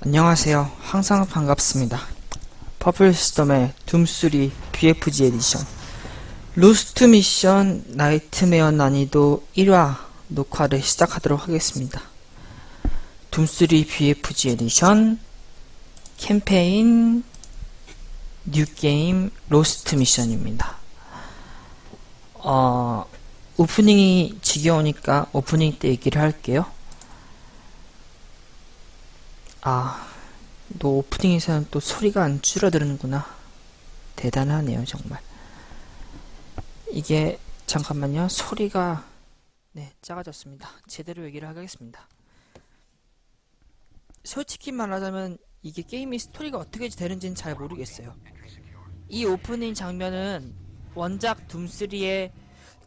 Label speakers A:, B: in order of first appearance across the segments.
A: 안녕하세요. 항상 반갑습니다. 퍼플 시스템의 둠3 BFG 에디션 루스트 미션 나이트메어 난이도 1화 녹화를 시작하도록 하겠습니다. 둠3 BFG 에디션 캠페인 뉴게임 로스트 미션입니다. 어, 오프닝이 지겨우니까 오프닝 때 얘기를 할게요. 아, 너 오프닝에서는 또 소리가 안 줄어드는구나. 대단하네요, 정말. 이게, 잠깐만요. 소리가, 네, 작아졌습니다. 제대로 얘기를 하겠습니다. 솔직히 말하자면, 이게 게임의 스토리가 어떻게 되는지는 잘 모르겠어요. 이 오프닝 장면은 원작 둠3의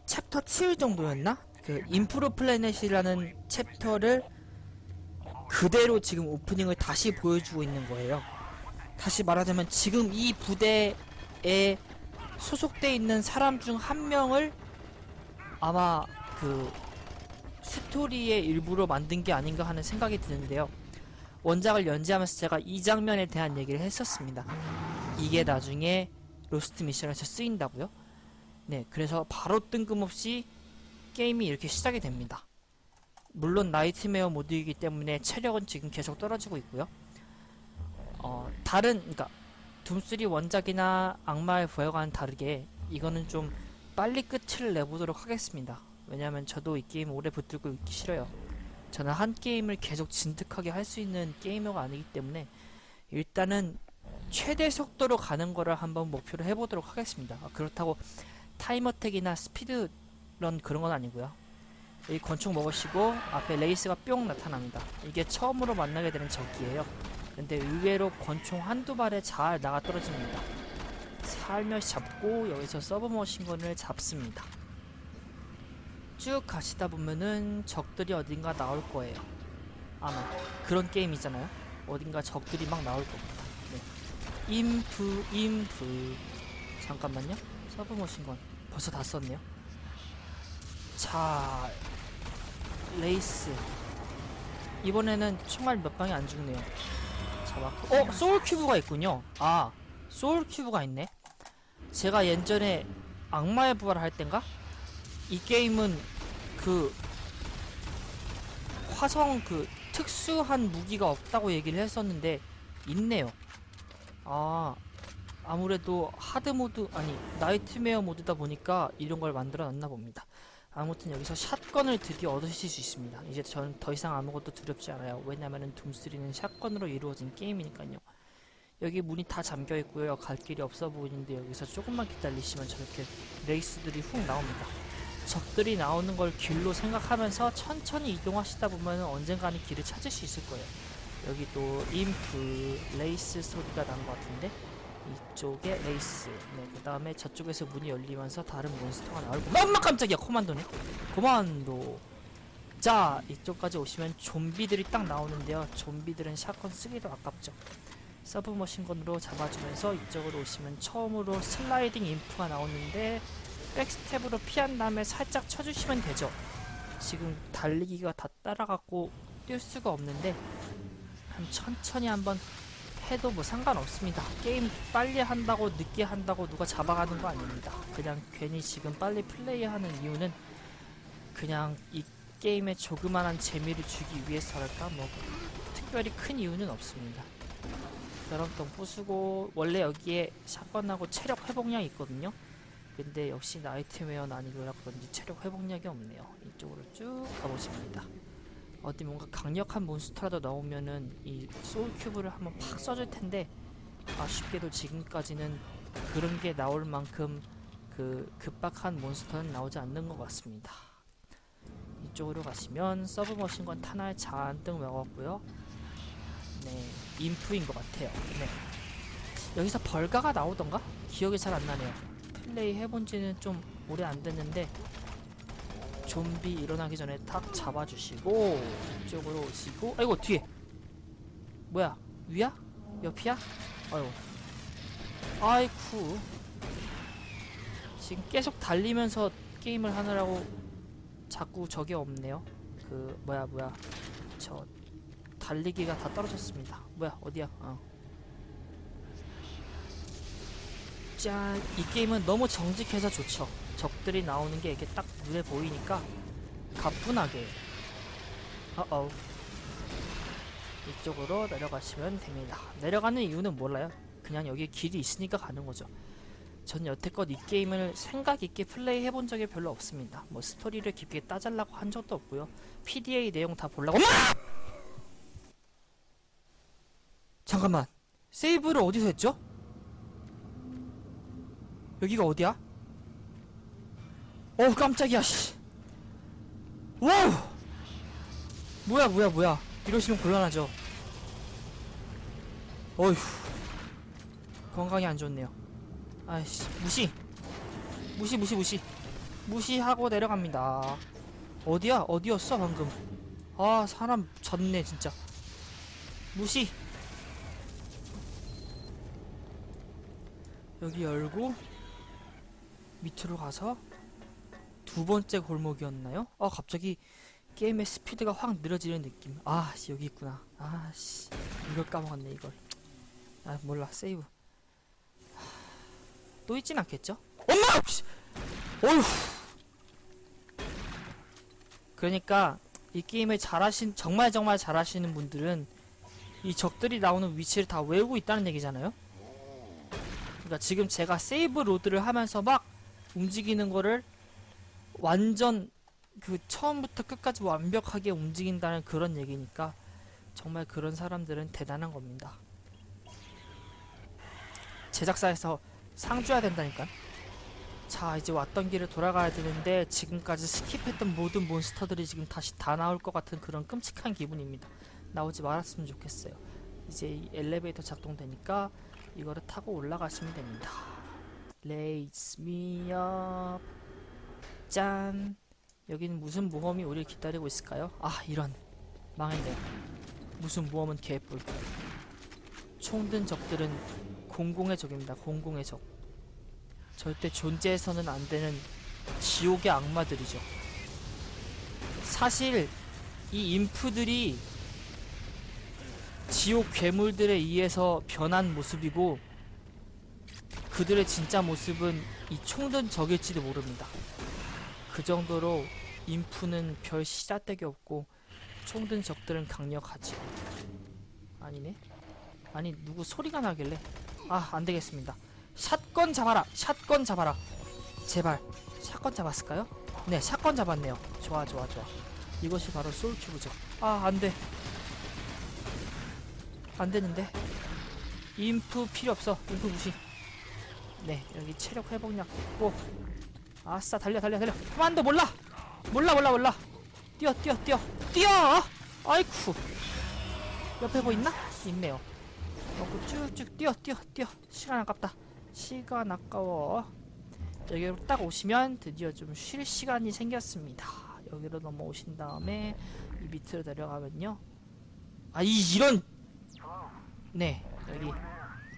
A: 챕터 7 정도였나? 그, 인프로 플래닛이라는 챕터를 그대로 지금 오프닝을 다시 보여주고 있는 거예요. 다시 말하자면 지금 이 부대에 소속돼 있는 사람 중 한 명을 아마 그 스토리의 일부로 만든 게 아닌가 하는 생각이 드는데요. 원작을 연재하면서 제가 이 장면에 대한 얘기를 했었습니다. 이게 나중에 로스트 미션에서 쓰인다고요? 네, 그래서 바로 뜬금없이 게임이 이렇게 시작이 됩니다. 물론 나이트메어 모드이기 때문에 체력은 지금 계속 떨어지고 있고요. 어, 다른 그러니까 둠3 원작이나 악마의 부활과는 다르게 이거는 좀 빨리 끝을 내보도록 하겠습니다. 왜냐하면 저도 이 게임 오래 붙들고 있기 싫어요. 저는 한 게임을 계속 진득하게 할 수 있는 게이머가 아니기 때문에 일단은 최대 속도로 가는 거를 한번 목표로 해보도록 하겠습니다. 아, 그렇다고 타임어택이나 스피드런 그런 건 아니고요. 이 권총 먹으시고 앞에 레이스가 뿅 나타납니다. 이게 처음으로 만나게 되는 적이에요. 근데 의외로 권총 한두 발에 잘 나가 떨어집니다. 살며시 잡고 여기서 서브머신건을 잡습니다. 쭉 가시다 보면은 적들이 어딘가 나올 거예요. 아마 그런 게임이잖아요. 어딘가 적들이 막 나올 겁니다. 네. 인프 인프 잠깐만요. 서브머신건 벌써 다 썼네요. 자 레이스. 이번에는 총알 몇 방이 안 죽네요. 잡았고. 어? 소울 큐브가 있군요. 아 소울 큐브가 있네. 제가 예전에 악마의 부활을 할 땐가? 이 게임은 그 화성 그 특수한 무기가 없다고 얘기를 했었는데 있네요. 아 아무래도 하드 모드 아니 나이트메어 모드다 보니까 이런 걸 만들어 놨나 봅니다 아무튼 여기서 샷건을 드디어 얻으실 수 있습니다. 이제 저는 더 이상 아무것도 두렵지 않아요. 왜냐면은 둠3는 샷건으로 이루어진 게임이니까요. 여기 문이 다 잠겨 있고요. 갈 길이 없어 보이는데 여기서 조금만 기다리시면 저렇게 레이스들이 훅 나옵니다. 적들이 나오는 걸 길로 생각하면서 천천히 이동하시다 보면 언젠가는 길을 찾을 수 있을 거예요. 여기 또 인프 레이스 소리가 난 것 같은데 이쪽에 레이스. 네, 그 다음에 저쪽에서 문이 열리면서 다른 몬스터가 나오고. 엄마 깜짝이야! 코만도네? 코만도. 자 이쪽까지 오시면 좀비들이 딱 나오는데요. 좀비들은 샷건 쓰기도 아깝죠. 서브머신건으로 잡아주면서 이쪽으로 오시면 처음으로 슬라이딩 인프가 나오는데 백스텝으로 피한 다음에 살짝 쳐주시면 되죠. 지금 달리기가 다 따라갖고 뛸 수가 없는데 한 천천히 한번 해도 뭐 상관없습니다. 게임 빨리 한다고 늦게 한다고 누가 잡아가는 거 아닙니다. 그냥 괜히 지금 빨리 플레이하는 이유는 그냥 이 게임에 조그만한 재미를 주기 위해서랄까 뭐 특별히 큰 이유는 없습니다. 드럼통 부수고 원래 여기에 샷건하고 체력 회복량이 있거든요. 근데 역시 나이트메어 난이도라 그런지 체력 회복량이 없네요. 이쪽으로 쭉 가보십니다. 어디 뭔가 강력한 몬스터라도 나오면은 이 소울 큐브를 한번 팍 써줄 텐데 아쉽게도 지금까지는 그런 게 나올 만큼 그 급박한 몬스터는 나오지 않는 것 같습니다. 이쪽으로 가시면 서브머신건 탄알 잔뜩 먹었고요. 네, 인프인 것 같아요. 네. 여기서 벌가가 나오던가? 기억이 잘 안 나네요. 플레이 해본 지는 좀 오래 안 됐는데 좀비 일어나기 전에 탁 잡아주시고 이쪽으로 오시고 아이고 뒤에 뭐야 위야? 옆이야? 아이고 아이쿠 지금 계속 달리면서 게임을 하느라고 자꾸 저게 없네요 그 뭐야 뭐야 저 달리기가 다 떨어졌습니다. 뭐야 어디야? 어. 짠, 이 게임은 너무 정직해서 좋죠. 적들이 나오는 게 이렇게 딱 눈에 보이니까 가뿐하게. 어어. 이쪽으로 내려가시면 됩니다. 내려가는 이유는 몰라요. 그냥 여기 길이 있으니까 가는 거죠. 전 여태껏 이 게임을 생각 있게 플레이 해본 적이 별로 없습니다. 뭐 스토리를 깊게 따지려고 한 적도 없고요. PDA 내용 다 보려고. 엄마! 잠깐만. 세이브를 어디서 했죠? 여기가 어디야? 어우 깜짝이야 씨. 와우! 뭐야 뭐야 뭐야. 이러시면 곤란하죠. 어휴. 건강이 안 좋네요. 아이씨 무시. 무시 무시 무시. 무시하고 내려갑니다. 어디야? 어디였어 방금? 아 사람 졌네 진짜. 무시. 여기 열고 밑으로 가서 두 번째 골목이었나요? 아 갑자기 게임의 스피드가 확 느려지는 느낌. 아, 씨, 여기 있구나. 아, 씨. 이걸 까먹었네, 이걸. 아, 몰라. 세이브. 하, 또 있진 않겠죠? 엄마! 씨! 어휴. 그러니까 이 게임을 잘하신 정말 정말 잘하시는 분들은 이 적들이 나오는 위치를 다 외우고 있다는 얘기잖아요. 그러니까 지금 제가 세이브 로드를 하면서 막 움직이는 거를 완전 그 처음부터 끝까지 완벽하게 움직인다는 그런 얘기니까 정말 그런 사람들은 대단한 겁니다. 제작사에서 상 줘야 된다니까. 자 이제 왔던 길을 돌아가야 되는데 지금까지 스킵했던 모든 몬스터들이 지금 다시 다 나올 것 같은 그런 끔찍한 기분입니다. 나오지 말았으면 좋겠어요. 이제 이 엘리베이터 작동되니까 이거를 타고 올라가시면 됩니다. Me up. 짠. 여기는 무슨 모험이 우리를 기다리고 있을까요? 아 이런. 망했네요 무슨 모험은 개뿔. 총든 적들은 공공의 적입니다. 공공의 적. 절대 존재해서는 안 되는 지옥의 악마들이죠. 사실 이 인프들이 지옥 괴물들에 의해서 변한 모습이고 그들의 진짜 모습은 이 총든 적일지도 모릅니다 그 정도로 인프는 별 시자떼기 없고 총든 적들은 강력하지. 아니네. 아니 누구 소리가 나길래 아 안되겠습니다. 샷건 잡아라. 샷건 잡아라. 제발 샷건 잡았을까요? 네 샷건 잡았네요. 좋아 좋아 좋아. 이것이 바로 소울큐브죠. 아 안돼. 안되는데. 인프 필요 없어. 인프 무시. 네 여기 체력 회복약 있고 아싸 달려 달려 달려. 그만도 몰라. 몰라 몰라 몰라. 뛰어 뛰어 뛰어. 뛰어! 아이쿠. 옆에 뭐 있나? 있네요. 먹고 쭉쭉 뛰어 뛰어 뛰어. 시간 아깝다. 시간 아까워. 여기로 딱 오시면 드디어 좀 쉴 시간이 생겼습니다. 여기로 넘어오신 다음에 이 밑으로 내려가면요. 아 이 이런. 네 여기.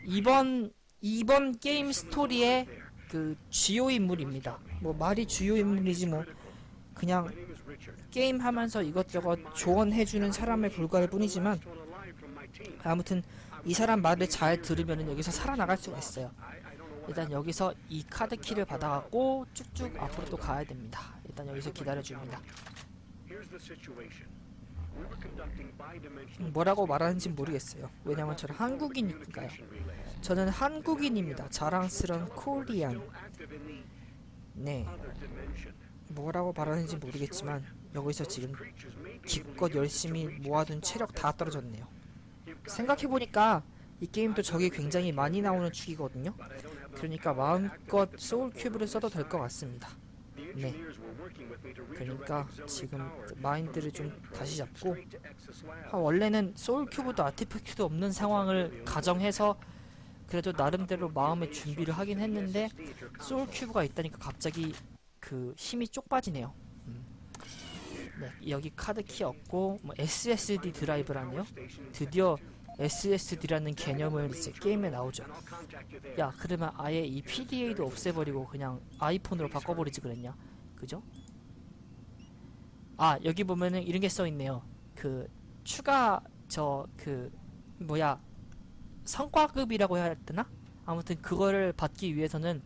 A: 이번 이번 게임 스토리의 그 주요 인물입니다. 뭐 말이 주요 인물이지 뭐 그냥 게임 하면서 이것저것 조언해주는 사람에 불과할 뿐이지만 아무튼 이 사람 말을 잘 들으면 여기서 살아나갈 수가 있어요. 일단 여기서 이 카드 키를 받아갖고 쭉쭉 앞으로 또 가야 됩니다. 일단 여기서 기다려줍니다. 뭐라고 말하는지 모르겠어요. 왜냐면 저는 한국인이니까요. 저는 한국인입니다. 자랑스러운 코리안. 네. 뭐라고 말하는지 모르겠지만 여기서 지금 기껏 열심히 모아둔 체력 다 떨어졌네요. 생각해보니까 이 게임도 적이 굉장히 많이 나오는 축이거든요. 그러니까 마음껏 소울 큐브를 써도 될 것 같습니다. 네. 그러니까 지금 마인드를 좀 다시 잡고 아, 원래는 소울 큐브도 아티팩트도 없는 상황을 가정해서 그래도 나름대로 마음의 준비를 하긴 했는데 소울 큐브가 있다니까 갑자기 그 힘이 쪽 빠지네요. 음. 네, 여기 카드 키 없고 뭐 SSD 드라이브라네요. 드디어 SSD라는 개념을 이제 게임에 나오죠. 야, 그러면 아예 이 PDA도 없애버리고 그냥 아이폰으로 바꿔버리지 그랬냐? 그죠? 아, 여기 보면은 이런 게 써 있네요. 그 추가 저 그 뭐야 성과급이라고 해야 되나? 아무튼 그거를 받기 위해서는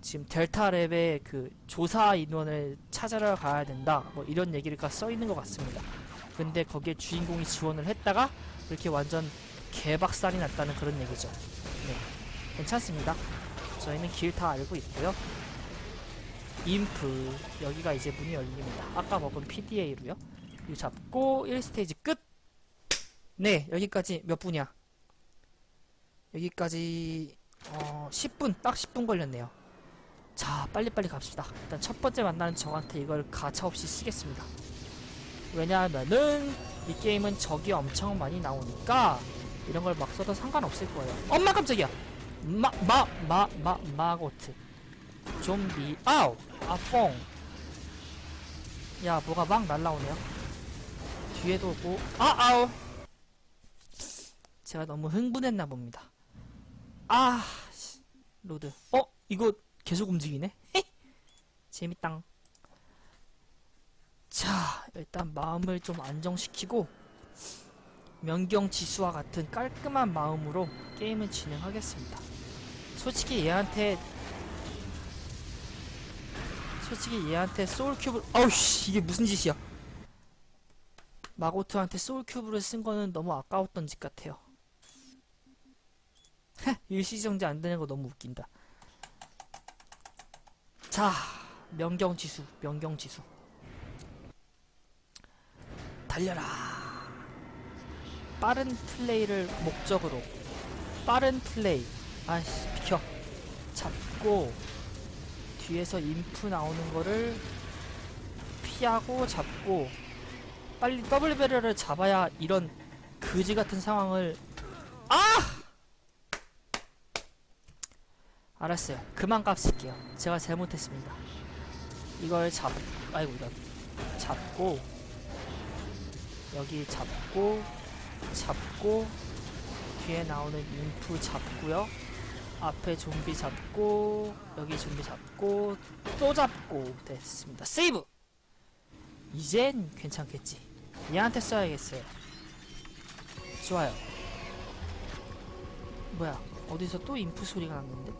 A: 지금 델타 랩의 그 조사 인원을 찾으러 가야 된다. 뭐 이런 얘기가 써 있는 것 같습니다. 근데 거기에 주인공이 지원을 했다가 이렇게 완전 개박살이 났다는 그런 얘기죠. 네, 괜찮습니다. 저희는 길 다 알고 있고요. 인프 여기가 이제 문이 열립니다. 아까 먹은 PDA로요. 이거 잡고 1스테이지 끝. 네, 여기까지 몇 분이야? 여기까지 어 10분 딱 10분 걸렸네요. 자, 빨리빨리 갑시다. 일단 첫 번째 만나는 저한테 이걸 가차없이 쓰겠습니다. 왜냐하면은 이 게임은 적이 엄청 많이 나오니까 이런 걸 막 써도 상관없을 거예요. 엄마 깜짝이야. 마 마 마 마 마고트. 좀비 아우 아뽕. 야 뭐가 막 날라오네요. 뒤에도 오고 아 아우. 제가 너무 흥분했나 봅니다. 아 씨, 로드. 어 이거 계속 움직이네. 재밌당. 자, 일단 마음을 좀 안정시키고 명경지수와 같은 깔끔한 마음으로 게임을 진행하겠습니다. 솔직히 얘한테 솔직히 얘한테 소울큐브 아우씨 이게 무슨 짓이야? 마고트한테 소울큐브를 쓴 거는 너무 아까웠던 짓 같아요. 일시정지 안 되는 거 너무 웃긴다. 자 명경지수 명경지수. 달려라. 빠른 플레이를 목적으로 빠른 플레이. 아씨 비켜. 잡고 뒤에서 인프 나오는 거를 피하고 잡고 빨리 더블 배럴을 잡아야 이런 그지 같은 상황을 아! 알았어요. 그만 깝칠게요. 제가 잘못했습니다. 이걸 잡, 아이고 이런 잡고 여기 잡고 잡고 뒤에 나오는 인프 잡고요. 앞에 좀비 잡고 여기 좀비 잡고 또 잡고 됐습니다. 세이브. 이젠 괜찮겠지. 얘한테 써야겠어요. 좋아요. 뭐야? 어디서 또 인프 소리가 났는데?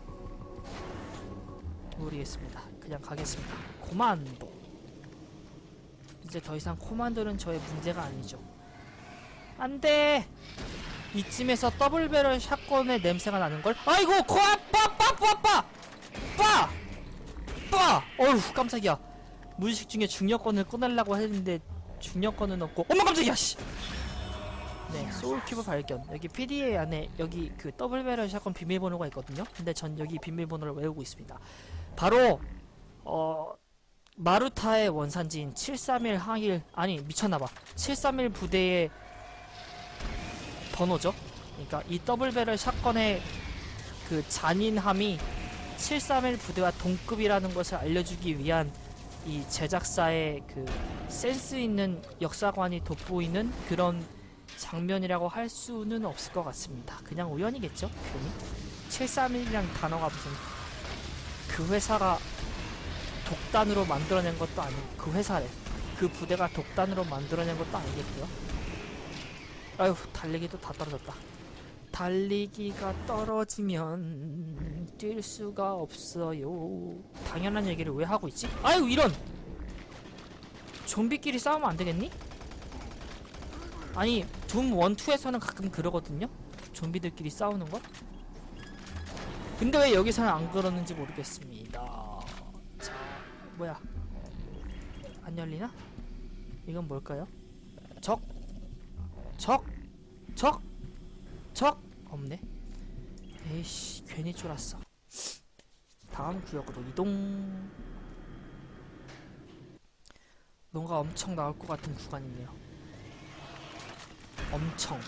A: 모르겠습니다. 그냥 가겠습니다. 코만도. 이제 더 이상 코만도는 저의 문제가 아니죠. 안 돼! 이쯤에서 더블 배럴 샷건의 냄새가 나는 걸. 아이고 코아 빠빠빠빠 빠! 빠! 어휴 깜짝이야. 무의식 중에 중력권을 꺼내려고 했는데 중력권은 없고 어머 깜짝이야 씨. 네 소울 큐브 발견. 여기 PDA 안에 여기 그 더블 배럴 샷건 비밀번호가 있거든요. 근데 전 여기 비밀번호를 외우고 있습니다. 바로 어 마루타의 원산지인 731 항일 아니 미쳤나봐 731 부대의 번호죠. 그러니까 이 더블 배럴 샷건의 그 잔인함이 731 부대와 동급이라는 것을 알려주기 위한 이 제작사의 그 센스 있는 역사관이 돋보이는 그런 장면이라고 할 수는 없을 것 같습니다. 그냥 우연이겠죠? 괜히 731이라는 단어가 무슨 그 회사가 독단으로 만들어낸 것도 아니고 그 회사래. 그 부대가 독단으로 만들어낸 것도 아니겠고요. 아휴 달리기도 다 떨어졌다. 달리기가 떨어지면 뛸 수가 없어요. 당연한 얘기를 왜 하고 있지? 아유 이런! 좀비끼리 싸우면 안 되겠니? 아니 둠 1, 2에서는 가끔 그러거든요. 좀비들끼리 싸우는 거. 근데 왜 여기서는 안 그러는지 모르겠습니다. 자, 뭐야? 안 열리나? 이건 뭘까요? 적, 적, 적, 적 없네. 에이씨, 괜히 쫄았어. 다음 구역으로 이동. 뭔가 엄청 나올 것 같은 구간이네요. 엄청.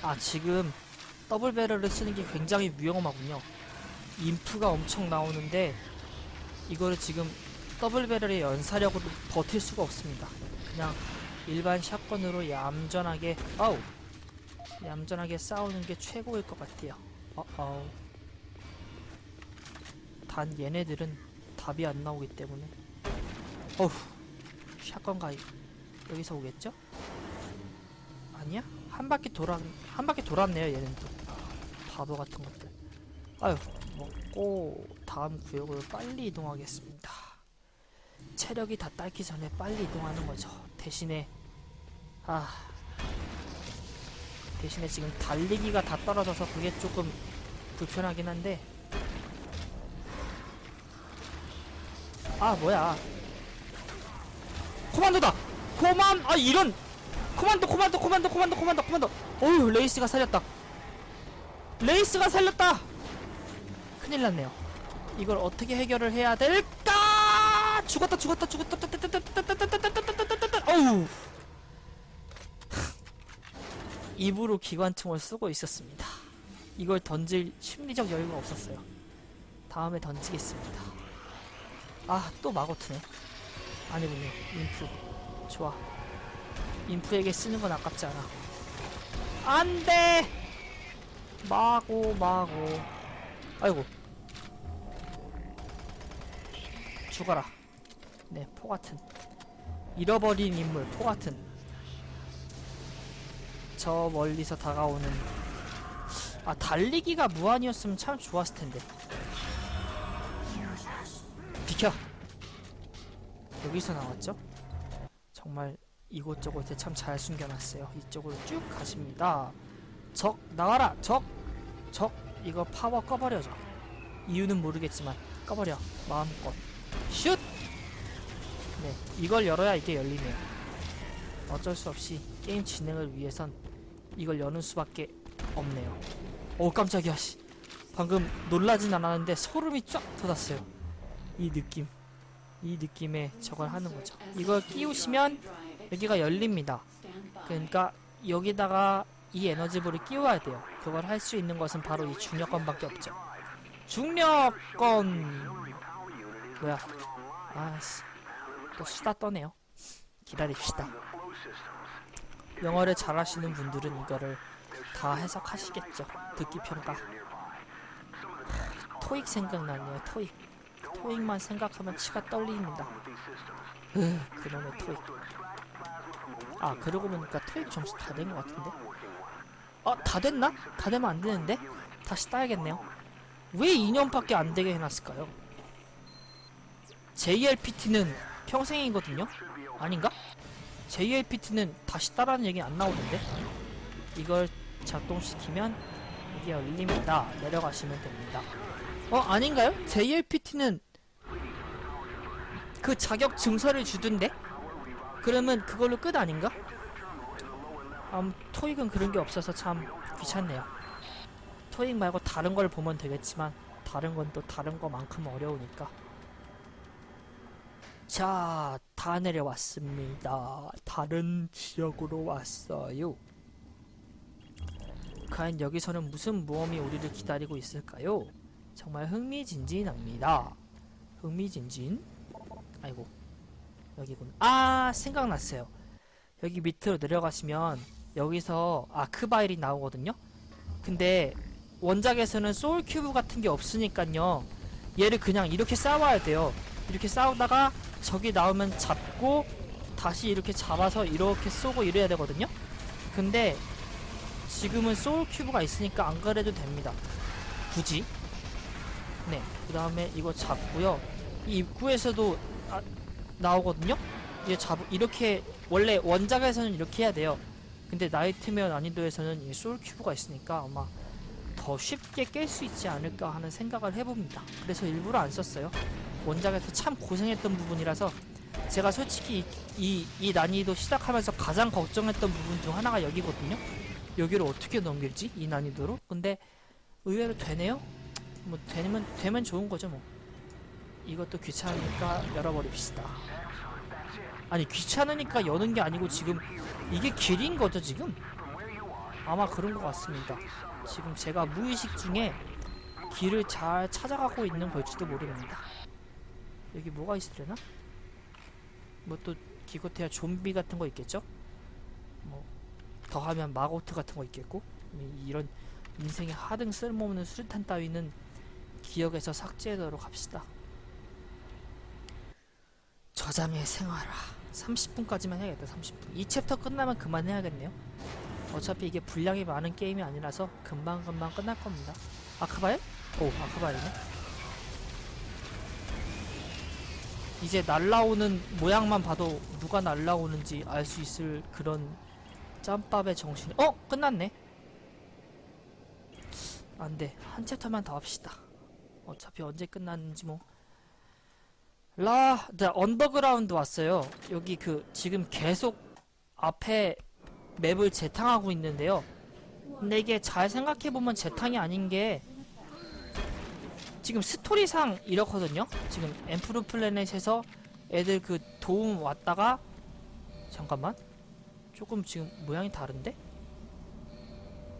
A: 아, 지금 더블 배럴을 쓰는 게 굉장히 위험하군요. 인프가 엄청 나오는데 이거를 지금 더블 배럴의 연사력으로 버틸 수가 없습니다. 그냥 일반 샷건으로 얌전하게 아우 얌전하게 싸우는 게 최고일 것 같아요. 어어. 단 얘네들은 답이 안 나오기 때문에 어후 샷건 가입 여기서 오겠죠? 아니야? 한 바퀴 돌아 한 바퀴 돌았네요 얘는 또 바보 같은 것들 아유 먹고 다음 구역으로 빨리 이동하겠습니다 체력이 다 딸기 전에 빨리 이동하는 거죠 대신에 아 대신에 지금 달리기가 다 떨어져서 그게 조금 불편하긴 한데. 아 뭐야. 코만도다! 코만 아 이런! 코만도 코만도 코만도 코만도 코만도 코만도. 어휴 레이스가 살렸다. 레이스가 살렸다! 큰일 났네요. 이걸 어떻게 해결을 해야 될까? 죽었다 죽었다 죽었다 어우 입으로 기관총을 쓰고 있었습니다. 이걸 던질 심리적 여유가 없었어요. 다음에 던지겠습니다. 아 또 마고트네. 아니군요 인프. 좋아. 인프에게 쓰는 건 아깝지 않아. 안 돼! 마고 마고. 아이고. 죽어라. 네 포 같은. 잃어버린 인물 포 같은 저 멀리서 다가오는 아 달리기가 무한이었으면 참 좋았을 텐데 비켜 여기서 나왔죠? 정말 이곳저곳에 참 잘 숨겨놨어요. 이쪽으로 쭉 가십니다. 적 나와라 적! 적 이거 파워 꺼버려줘. 이유는 모르겠지만 꺼버려 마음껏 슛! 네 이걸 열어야 이게 열리네요. 어쩔 수 없이 게임 진행을 위해선 이걸 여는 수밖에 없네요. 오 깜짝이야 씨. 방금 놀라진 않았는데 소름이 쫙 돋았어요. 이 느낌 이 느낌에 저걸 하는 거죠. 이걸 끼우시면 여기가 열립니다. 그러니까 여기다가 이 에너지볼을 끼워야 돼요. 그걸 할 수 있는 것은 바로 이 중력건밖에 없죠. 중력건 뭐야? 아씨 또 수다 떠네요. 기다립시다. 영어를 잘하시는 분들은 이거를 다 해석하시겠죠. 듣기 평가. 토익 생각나네요. 토익. 토익만 생각하면 치가 떨립니다. 으, 그놈의 토익. 아, 그러고 보니까 토익 점수 다 된 것 같은데? 아, 다 됐나? 다 되면 안 되는데? 다시 따야겠네요. 왜 2년밖에 안 되게 해놨을까요? JLPT는 평생이거든요? 아닌가? JLPT는 다시 따라는 얘기 안 나오던데? 이걸 작동시키면 이게 열립니다. 내려가시면 됩니다. 어, 아닌가요? JLPT는 그 자격 증서를 주던데? 그러면 그걸로 끝 아닌가? 음, 토익은 그런 게 없어서 참 귀찮네요. 토익 말고 다른 걸 보면 되겠지만 다른 건 또 다른 거만큼 어려우니까. 자, 다 내려왔습니다. 다른 지역으로 왔어요. 과연 여기서는 무슨 모험이 우리를 기다리고 있을까요? 정말 흥미진진합니다. 흥미진진? 아이고 여기군. 아 생각났어요. 여기 밑으로 내려가시면 여기서 아크바일이 나오거든요. 근데 원작에서는 소울 큐브 같은 게 없으니까요. 얘를 그냥 이렇게 싸워야 돼요. 이렇게 싸우다가 적이 나오면 잡고 다시 이렇게 잡아서 이렇게 쏘고 이래야 되거든요. 근데 지금은 소울 큐브가 있으니까 안 그래도 됩니다. 굳이 네, 그 다음에 이거 잡고요. 이 입구에서도 아, 나오거든요. 이게 잡 이렇게 원래 원작에서는 이렇게 해야 돼요. 근데 나이트메어 난이도에서는 이 소울 큐브가 있으니까 아마 더 쉽게 깰 수 있지 않을까 하는 생각을 해봅니다. 그래서 일부러 안 썼어요. 원작에서 참 고생했던 부분이라서 제가 솔직히 이, 이 난이도 시작하면서 가장 걱정했던 부분 중 하나가 여기거든요. 여기를 어떻게 넘길지 이 난이도로. 근데 의외로 되네요. 뭐 되면 되면 좋은 거죠 뭐. 이것도 귀찮으니까 열어버립시다. 아니 귀찮으니까 여는 게 아니고 지금 이게 길인 거죠 지금? 아마 그런 것 같습니다. 지금 제가 무의식 중에 길을 잘 찾아가고 있는 걸지도 모릅니다. 여기 뭐가 있으려나? 뭐 또 기껏해야 좀비 같은 거 있겠죠? 뭐 더하면 마고트 같은 거 있겠고 이- 이런 인생에 하등 쓸모없는 수류탄 따위는 기억에서 삭제하도록 합시다. 저장의 생활화 30분까지만 해야겠다 30분 이 챕터 끝나면 그만해야겠네요 어차피 이게 분량이 많은 게임이 아니라서 금방금방 끝날 겁니다. 아크바엘? 오, 아크바엘이네. 이제 날라오는 모양만 봐도 누가 날라오는지 알 수 있을 그런 짬밥의 정신. 어, 끝났네. 안 돼. 한 챕터만 더 합시다. 어차피 언제 끝났는지 뭐. 라, 네, 언더그라운드 왔어요. 여기 그 지금 계속 앞에 맵을 재탕하고 있는데요. 근데 이게 잘 생각해보면 재탕이 아닌 게 지금 스토리상 이렇거든요. 지금 엠프로 플래넷에서 애들 그 도움 왔다가 잠깐만 조금 지금 모양이 다른데?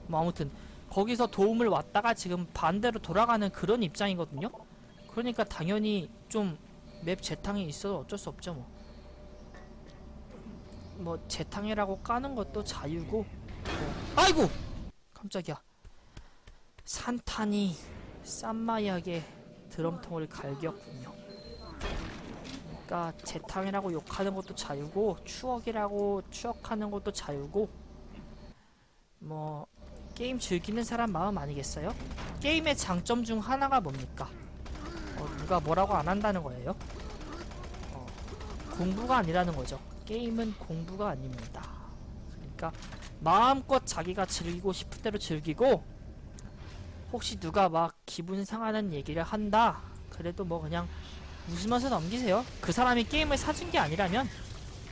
A: 뭐 아무튼 거기서 도움을 왔다가 지금 반대로 돌아가는 그런 입장이거든요. 그러니까 당연히 좀 맵 재탕이 있어도 어쩔 수 없죠 뭐. 뭐 재탕이라고 까는 것도 자유고 뭐. 아이고 깜짝이야 산탄이 쌈마이하게 드럼통을 갈겼군요 그러니까 재탕이라고 욕하는 것도 자유고 추억이라고 추억하는 것도 자유고 뭐 게임 즐기는 사람 마음 아니겠어요? 게임의 장점 중 하나가 뭡니까? 어, 누가 뭐라고 안 한다는 거예요? 어, 공부가 아니라는 거죠. 게임은 공부가 아닙니다. 그러니까 마음껏 자기가 즐기고 싶은 대로 즐기고 혹시 누가 막 기분 상하는 얘기를 한다 그래도 뭐 그냥 웃으면서 넘기세요. 그 사람이 게임을 사준 게 아니라면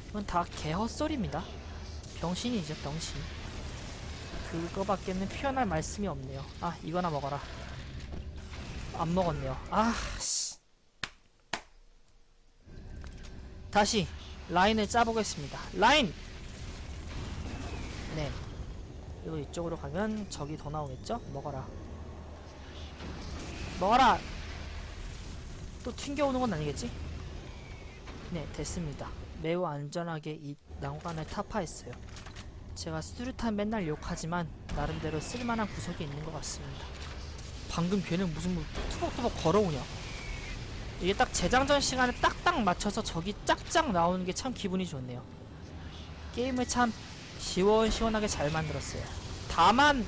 A: 그건 다 개헛소리입니다. 병신이죠 병신. 그거밖에는 표현할 말씀이 없네요. 아 이거나 먹어라. 안 먹었네요. 아 씨. 다시 라인을 짜보겠습니다. 라인! 네. 그리고 이쪽으로 가면 적이 더 나오겠죠? 먹어라. 먹어라! 또 튕겨오는 건 아니겠지? 네, 됐습니다. 매우 안전하게 이 난관을 타파했어요. 제가 수류탄 맨날 욕하지만 나름대로 쓸만한 구석이 있는 것 같습니다. 방금 걔는 무슨 뭐 투벅투벅 걸어오냐? 이게 딱 재장전 시간에 딱딱 맞춰서 적이 짝짝 나오는 게 참 기분이 좋네요. 게임을 참 시원시원하게 잘 만들었어요. 다만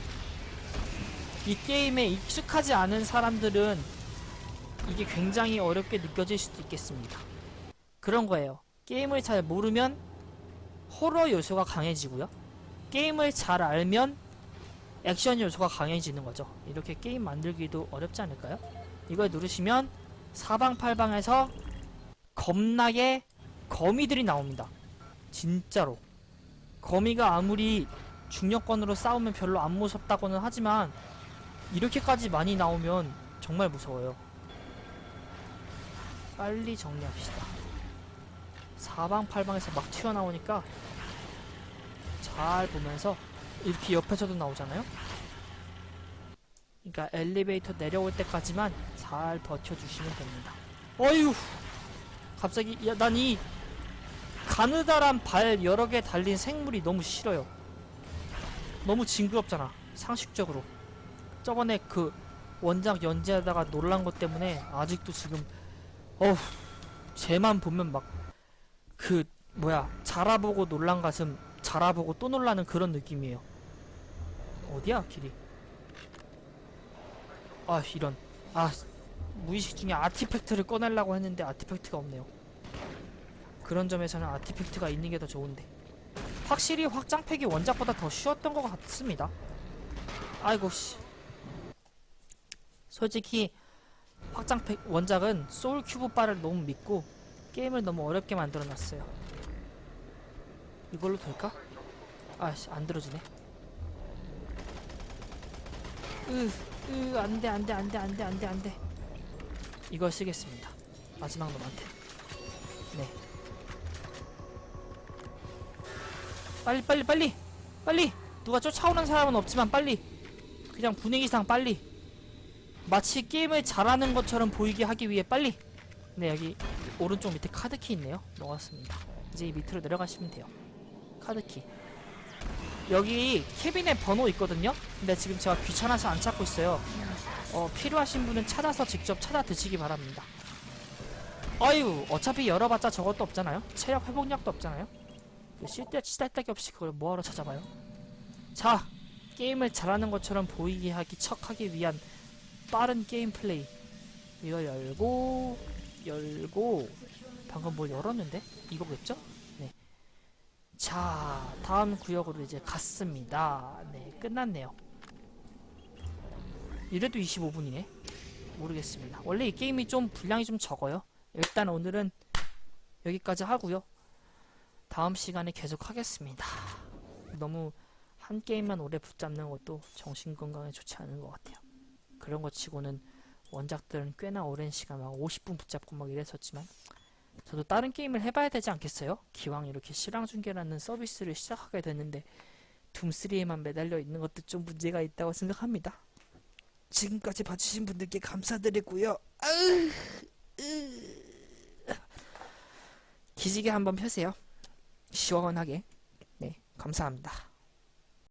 A: 이 게임에 익숙하지 않은 사람들은 이게 굉장히 어렵게 느껴질 수도 있겠습니다. 그런 거예요. 게임을 잘 모르면 호러 요소가 강해지고요. 게임을 잘 알면 액션 요소가 강해지는 거죠. 이렇게 게임 만들기도 어렵지 않을까요? 이걸 누르시면 사방팔방에서 겁나게 거미들이 나옵니다. 진짜로. 거미가 아무리 중력권으로 싸우면 별로 안 무섭다고는 하지만 이렇게까지 많이 나오면 정말 무서워요. 빨리 정리합시다. 사방팔방에서 막 튀어나오니까 잘 보면서 이렇게 옆에서도 나오잖아요? 그러니까 엘리베이터 내려올 때까지만 잘 버텨주시면 됩니다. 어휴! 갑자기, 야, 난이 가느다란 발 여러 개 달린 생물이 너무 싫어요. 너무 징그럽잖아. 상식적으로. 저번에 그 원작 연재하다가 놀란 것 때문에 아직도 지금, 어우, 쟤만 보면 막, 그, 뭐야, 자라보고 놀란 가슴, 자라보고 또 놀라는 그런 느낌이에요. 어디야, 길이? 아, 이런. 아, 무의식 중에 아티팩트를 꺼내려고 했는데 아티팩트가 없네요. 그런 점에서는 아티팩트가 있는 게 더 좋은데. 확실히 확장팩이 원작보다 더 쉬웠던 것 같습니다. 아이고, 씨. 솔직히, 확장팩, 원작은 소울 큐브 바를 너무 믿고, 게임을 너무 어렵게 만들어 놨어요. 이걸로 될까? 아씨, 안 들어지네. 으, 으, 안 돼, 안 돼, 안 돼, 안 돼, 안 돼, 안 돼. 이걸 쓰겠습니다. 마지막 놈한테. 네. 빨리, 빨리, 빨리! 빨리! 누가 쫓아오는 사람은 없지만 빨리! 그냥 분위기상 빨리! 마치 게임을 잘하는 것처럼 보이게 하기 위해 빨리! 네, 여기 오른쪽 밑에 카드키 있네요. 넣었습니다. 이제 이 밑으로 내려가시면 돼요. 카드키. 여기 캐빈에 번호 있거든요? 근데 지금 제가 귀찮아서 안 찾고 있어요. 어, 필요하신 분은 찾아서 직접 찾아 드시기 바랍니다. 어휴, 어차피 열어봤자 저것도 없잖아요? 체력 회복약도 없잖아요? 그 쓸데 치달데기 없이 그걸 뭐하러 찾아봐요? 자, 게임을 잘하는 것처럼 보이게 하기 척하기 위한 빠른 게임 플레이. 이거 열고 열고 방금 뭘 열었는데 이거겠죠? 네. 자, 다음 구역으로 이제 갔습니다. 네, 끝났네요. 이래도 25분이네. 모르겠습니다. 원래 이 게임이 좀 분량이 좀 적어요. 일단 오늘은 여기까지 하고요. 다음 시간에 계속 하겠습니다. 너무 한 게임만 오래 붙잡는 것도 정신 건강에 좋지 않은 것 같아요. 그런 것 치고는 원작들은 꽤나 오랜 시간 막 50분 붙잡고 막 이랬었지만 저도 다른 게임을 해봐야 되지 않겠어요? 기왕 이렇게 실황 중계라는 서비스를 시작하게 됐는데 둠3에만 매달려 있는 것도 좀 문제가 있다고 생각합니다. 지금까지 봐주신 분들께 감사드리고요. 기지개 한번 펴세요. 시원하게. 네, 감사합니다.